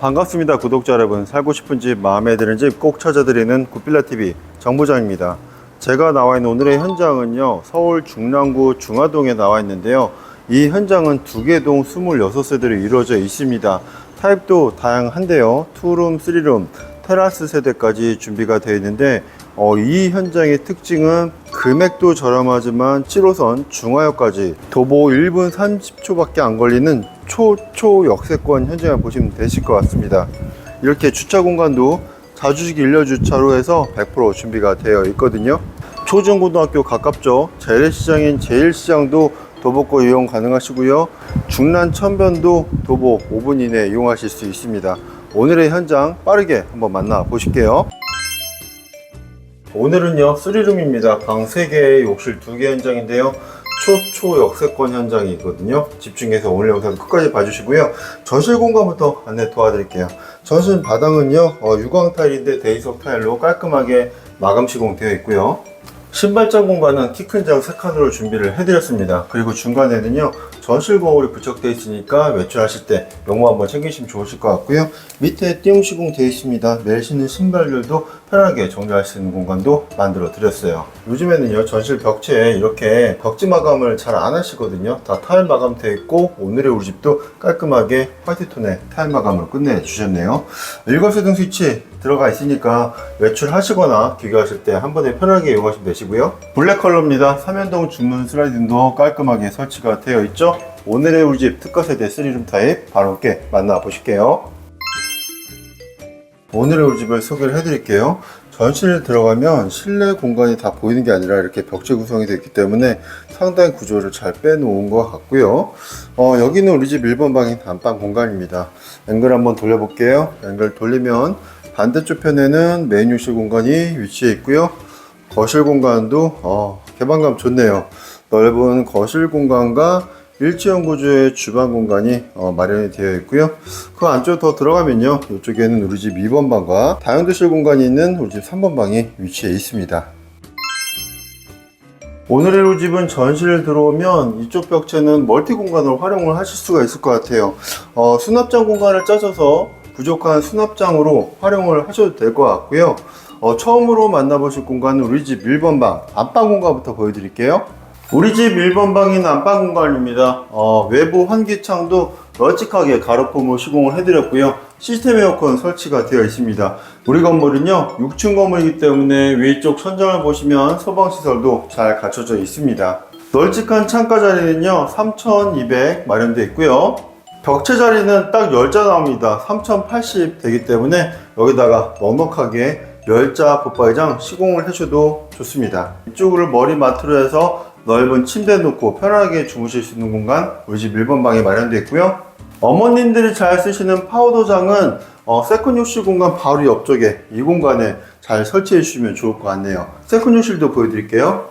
반갑습니다. 구독자 여러분 살고 싶은 집 마음에 드는 집 꼭 찾아드리는 굿빌라TV 정부장입니다. 제가 나와 있는 오늘의 현장은요 서울 중랑구 중화동에 나와 있는데요. 이 현장은 두 개 동 26세대로 이루어져 있습니다. 타입도 다양한데요. 투룸, 쓰리룸, 테라스 세대까지 준비가 되어 있는데 어, 이 현장의 특징은 금액도 저렴하지만 7호선 중화역까지 도보 1분 30초밖에 안 걸리는 초초 역세권 현장을 보시면 되실 것 같습니다. 이렇게 주차 공간도 자주식 일렬 주차로 해서 100% 준비가 되어 있거든요. 초중고등학교 가깝죠. 재래시장인 제일시장도 도보거 이용 가능하시고요. 중란 천변도 도보 5분 이내에 이용하실 수 있습니다. 오늘의 현장 빠르게 한번 만나 보실게요. 오늘은요, 3룸입니다. 방 3개, 욕실 2개 현장인데요. 초초 역세권 현장이 있거든요. 집중해서 오늘 영상 끝까지 봐주시고요. 전실 공간부터 안내 도와드릴게요. 전실 바닥은요, 어, 유광 타일인데 데이석 타일로 깔끔하게 마감 시공되어 있고요. 신발장 공간은 키 큰장 3칸으로 준비를 해드렸습니다. 그리고 중간에는요, 전실 거울이 부착되어 있으니까 외출하실 때 용모 한번 챙기시면 좋으실 것 같고요. 밑에 띄움 시공 되어 있습니다. 매일 신는 신발들도 편하게 정리할 수 있는 공간도 만들어 드렸어요. 요즘에는요, 전실 벽체에 이렇게 벽지 마감을 잘 안 하시거든요. 다 타일 마감 되어 있고, 오늘의 우리 집도 깔끔하게 화이트 톤의 타일 마감을 끝내 주셨네요. 일괄세등 스위치 들어가 있으니까 외출하시거나 귀가하실 때 한 번에 편하게 이용하시면 되시고요. 블랙 컬러입니다. 삼연동 중문 슬라이딩도 깔끔하게 설치가 되어 있죠. 오늘의 우리 집 특가 세대 3룸 타입 바로 함께 만나보실게요. 오늘의 우리 집을 소개를 해드릴게요. 전실 들어가면 실내 공간이 다 보이는 게 아니라 이렇게 벽지 구성이 되어 있기 때문에 상당히 구조를 잘 빼놓은 것 같고요. 어, 여기는 우리 집 1번 방인 안방 공간입니다. 앵글 한번 돌려볼게요. 앵글 돌리면 반대쪽 편에는 메인 욕실 공간이 위치해 있고요. 거실 공간도 어, 개방감 좋네요. 넓은 거실 공간과 일체형 구조의 주방 공간이 어, 마련이 되어 있고요. 그 안쪽 더 들어가면요. 이쪽에는 우리 집 2번 방과 다용도실 공간이 있는 우리 집 3번 방이 위치해 있습니다. 오늘의 우리 집은 전실 들어오면 이쪽 벽체는 멀티 공간으로 활용을 하실 수가 있을 것 같아요. 어, 수납장 공간을 짜셔서 부족한 수납장으로 활용을 하셔도 될 것 같고요. 어, 처음으로 만나보실 공간은 우리 집 1번 방, 안방 공간부터 보여드릴게요. 우리 집 1번 방인 안방 공간입니다. 어, 외부 환기창도 널찍하게 가로폼으로 시공을 해드렸고요. 시스템 에어컨 설치가 되어 있습니다. 우리 건물은요, 6층 건물이기 때문에 위쪽 천장을 보시면 소방시설도 잘 갖춰져 있습니다. 널찍한 창가 자리는요, 3200 마련되어 있고요. 벽체 자리는 딱 10자 나옵니다. 3080 되기 때문에 여기다가 넉넉하게 열자 붙박이장 시공을 해줘도 좋습니다. 이쪽으로 머리 마트로 해서 넓은 침대 놓고 편하게 주무실 수 있는 공간 우리 집 1번 방에 마련되어 있고요. 어머님들이 잘 쓰시는 파우더장은 어, 세컨 욕실 공간 바로 옆쪽에 이 공간에 잘 설치해 주시면 좋을 것 같네요. 세컨 욕실도 보여드릴게요.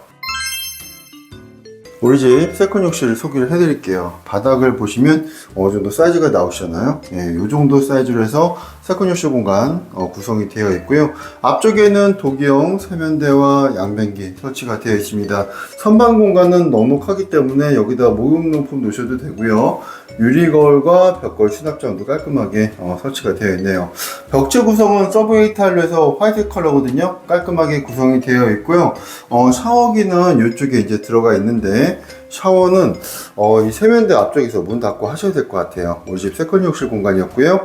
우리 집 세컨 욕실을 소개를 해드릴게요. 바닥을 보시면 어느 정도 사이즈가 나오시잖아요. 예, 이 정도 사이즈로 해서 세컨 욕실 공간 어, 구성이 되어 있고요. 앞쪽에는 독일형 세면대와 양변기 설치가 되어 있습니다. 선반 공간은 넉넉하기 때문에 여기다 목욕용품 놓으셔도 되고요. 유리 거울과 벽걸 수납장도 깔끔하게 어, 설치가 되어 있네요. 벽체 구성은 서브웨이 타일로 해서 화이트 컬러거든요. 깔끔하게 구성이 되어 있고요. 어, 샤워기는 이쪽에 이제 들어가 있는데 샤워는 어, 이 세면대 앞쪽에서 문 닫고 하셔야 될 것 같아요. 우리 집 세컨 욕실 공간이었고요.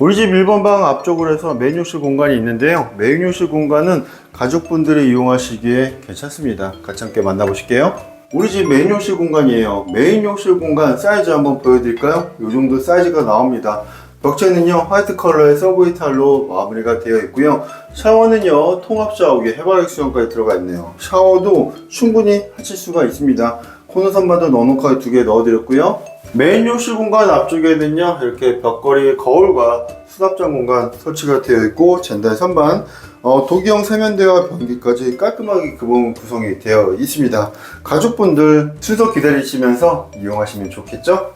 우리 집 1번 방 앞쪽으로 해서 메인 욕실 공간이 있는데요. 메인 욕실 공간은 가족분들이 이용하시기에 괜찮습니다. 같이 함께 만나보실게요. 우리 집 메인 욕실 공간이에요. 메인 욕실 공간 사이즈 한번 보여드릴까요? 이 정도 사이즈가 나옵니다. 벽체는요 화이트 컬러의 서브웨이 타일로 마무리가 되어 있고요 샤워는요 통합 샤워기 해바라기 수영까지 들어가 있네요 샤워도 충분히 하실 수가 있습니다 코너 선반도 넉넉하게 두 개 넣어드렸고요 메인 욕실 공간 앞쪽에는요 이렇게 벽걸이 거울과 수납장 공간 설치가 되어 있고 젠달 선반 어, 독일형 세면대와 변기까지 깔끔하게 그 부분 구성이 되어 있습니다. 가족분들 순서 기다리시면서 이용하시면 좋겠죠?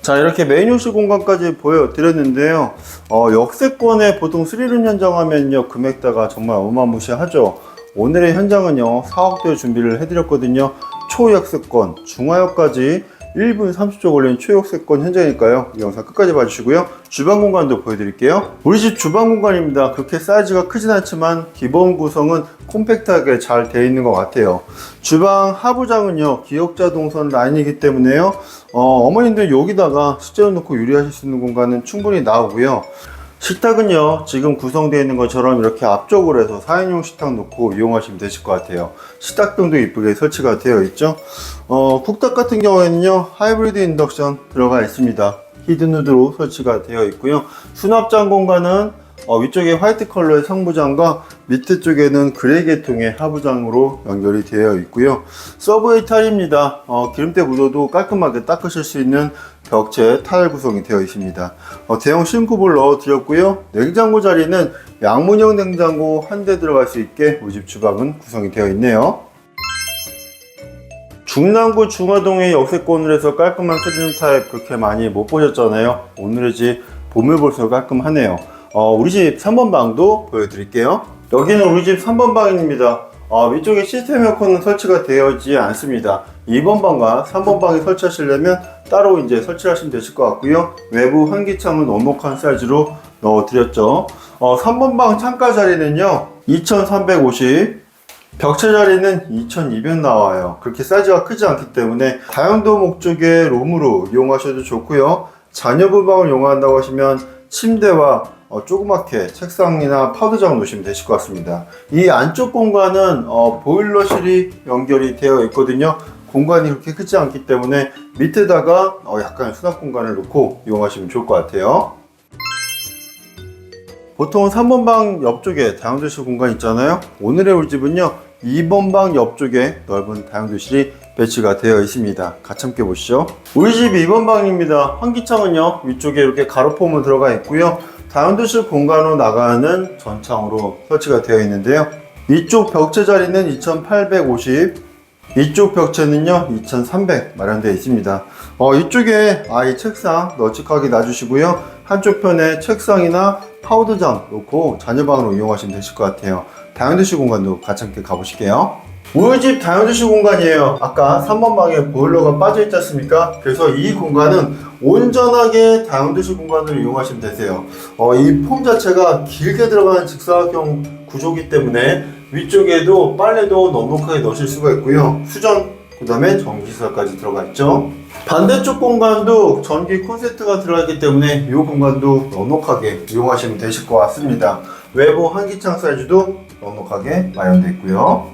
자 이렇게 메인 욕실 공간까지 보여드렸는데요. 어, 역세권에 보통 3룸 현장 하면요 금액대가 정말 어마무시하죠. 오늘의 현장은요 4억대 준비를 해드렸거든요 초역세권 중화역까지 1분 30초 걸리는 초역세권 현장이니까요. 이 영상 끝까지 봐주시고요. 주방 공간도 보여드릴게요. 우리 집 주방 공간입니다. 그렇게 사이즈가 크진 않지만 기본 구성은 콤팩트하게 잘 되어 있는 것 같아요. 주방 하부장은요, 기역자 동선 라인이기 때문에요. 어, 어머님들 여기다가 식재료 넣고 요리하실 수 있는 공간은 충분히 나오고요. 식탁은요 지금 구성되어 있는 것처럼 이렇게 앞쪽으로 해서 4인용 식탁 놓고 이용하시면 되실 것 같아요 식탁병도 이쁘게 설치가 되어 있죠 어, 쿡탑 같은 경우에는요 하이브리드 인덕션 들어가 있습니다 히든후드로 설치가 되어 있고요 수납장 공간은 어, 위쪽에 화이트 컬러의 상부장과 밑에 쪽에는 그레이 계통의 하부장으로 연결이 되어 있고요. 서브웨이 타일입니다. 어, 기름때 묻어도 깔끔하게 닦으실 수 있는 벽체 타일 구성이 되어 있습니다. 어, 대형 싱크볼 넣어드렸고요. 냉장고 자리는 양문형 냉장고 한 대 들어갈 수 있게 우리 집 주방은 구성이 되어 있네요. 중랑구 중화동의 역세권을 해서 깔끔한 스리름 타입 그렇게 많이 못 보셨잖아요. 오늘의 집 보면 볼수록 깔끔하네요. 어, 우리 집 3번 방도 보여드릴게요. 여기는 우리 집 3번 방입니다. 어, 위쪽에 시스템 에어컨은 설치가 되어 있지 않습니다. 2번 방과 3번 방에 설치하시려면 따로 이제 설치하시면 되실 것 같고요. 외부 환기창은 넉넉한 사이즈로 넣어드렸죠. 어, 3번 방 창가 자리는요, 2350, 벽체 자리는 2200 나와요. 그렇게 사이즈가 크지 않기 때문에 다용도 목적의 룸으로 이용하셔도 좋고요. 자녀분 방을 이용한다고 하시면 침대와 어, 조그맣게 책상이나 파우더장 놓으시면 되실 것 같습니다. 이 안쪽 공간은 어, 보일러실이 연결이 되어 있거든요. 공간이 그렇게 크지 않기 때문에 밑에다가 어, 약간 수납 공간을 놓고 이용하시면 좋을 것 같아요. 보통은 3번 방 옆쪽에 다용도실 공간 있잖아요. 오늘의 우리 집은요, 2번 방 옆쪽에 넓은 다용도실이 배치가 되어 있습니다. 같이 함께 보시죠. 우리 집 2번 방입니다. 환기창은요, 위쪽에 이렇게 가로폼으로 들어가 있고요. 다용도실 공간으로 나가는 전창으로 설치가 되어 있는데요. 이쪽 벽체 자리는 2850, 이쪽 벽체는요 2300 마련되어 있습니다. 어, 이쪽에 아이 책상 널찍하게 놔주시고요. 한쪽 편에 책상이나 파우더장 놓고 자녀방으로 이용하시면 되실 것 같아요. 다용도실 공간도 같이 함께 가보실게요 우리 집 다용도실 공간이에요 아까 3번 방에 보일러가 빠져 있지 않습니까 그래서 이 공간은 온전하게 다용도실 공간으로 이용하시면 되세요 어, 이 폼 자체가 길게 들어가는 직사각형 구조기 때문에 위쪽에도 빨래도 넉넉하게 넣으실 수가 있고요. 수전, 그 다음에 전기세까지 들어가 있죠. 반대쪽 공간도 전기 콘센트가 들어가기 때문에 이 공간도 넉넉하게 이용하시면 되실 것 같습니다. 외부 환기창 사이즈도 넉넉하게 마련되어 있고요.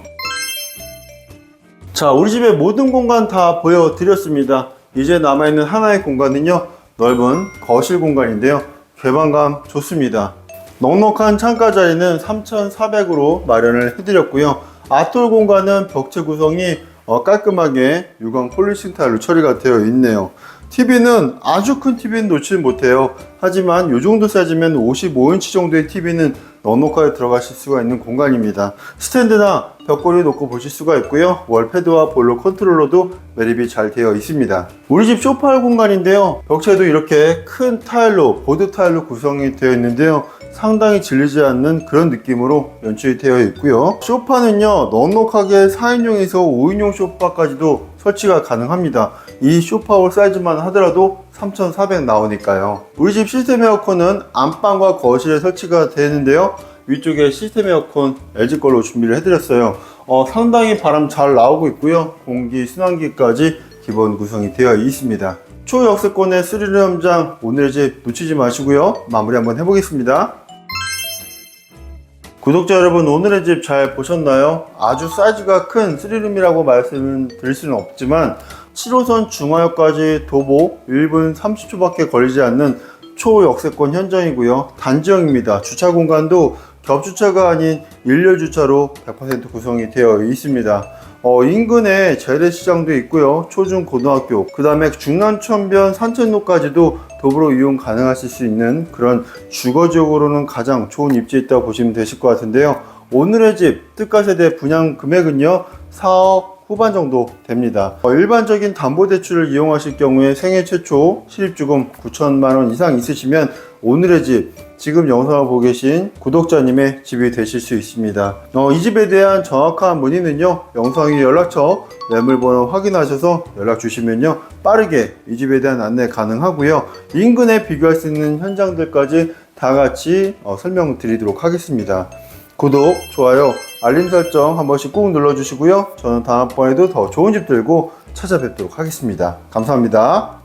자, 우리 집의 모든 공간 다 보여드렸습니다. 이제 남아있는 하나의 공간은요, 넓은 거실 공간인데요. 개방감 좋습니다. 넉넉한 창가 자리는 3,400으로 마련을 해드렸고요. 아톨 공간은 벽체 구성이 어, 깔끔하게 유광 폴리싱 타일로 처리가 되어 있네요. TV는 아주 큰 TV는 놓지 못해요. 하지만 이 정도 사이즈면 55인치 정도의 TV는 넉넉하게 들어가실 수가 있는 공간입니다. 스탠드나 벽걸이 놓고 보실 수가 있고요. 월패드와 볼로 컨트롤러도 매립이 잘 되어 있습니다. 우리 집 소파 공간인데요. 벽체도 이렇게 큰 타일로, 보드 타일로 구성이 되어 있는데요. 상당히 질리지 않는 그런 느낌으로 연출이 되어 있고요. 소파는요, 넉넉하게 4인용에서 5인용 소파까지도 설치가 가능합니다. 이 소파홀 사이즈만 하더라도 3,400 나오니까요. 우리 집 시스템 에어컨은 안방과 거실에 설치가 되는데요. 위쪽에 시스템 에어컨 LG 걸로 준비를 해드렸어요. 어, 상당히 바람 잘 나오고 있고요. 공기 순환기까지 기본 구성이 되어 있습니다. 초역세권의 스리ル현장 오늘의 집 놓치지 마시고요. 마무리 한번 해보겠습니다. 구독자 여러분 오늘의 집 잘 보셨나요? 아주 사이즈가 큰 스리룸이라고 말씀을 드릴 수는 없지만 7호선 중화역까지 도보 1분 30초밖에 걸리지 않는 초역세권 현장이고요. 단지형입니다. 주차 공간도 겹주차가 아닌 일렬주차로 100% 구성이 되어 있습니다. 어, 인근에 재래시장도 있고요. 초중 고등학교, 그 다음에 중남천변 산책로까지도 도보로 이용 가능하실 수 있는 그런 주거 지역으로는 가장 좋은 입지에 있다고 보시면 되실 것 같은데요. 오늘의 집 특가세대 분양 금액은요. 4억 후반 정도 됩니다. 어, 일반적인 담보대출을 이용하실 경우에 생애 최초 실입주금 9천만 원 이상 있으시면 오늘의 집 지금 영상을 보고 계신 구독자님의 집이 되실 수 있습니다. 어, 이 집에 대한 정확한 문의는요, 영상 의 연락처, 매물번호 확인하셔서 연락 주시면요, 빠르게 이 집에 대한 안내 가능하고요, 인근에 비교할 수 있는 현장들까지 다 같이 어, 설명드리도록 하겠습니다. 구독, 좋아요, 알림 설정 한 번씩 꾹 눌러주시고요. 저는 다음번에도 더 좋은 집 들고 찾아뵙도록 하겠습니다. 감사합니다.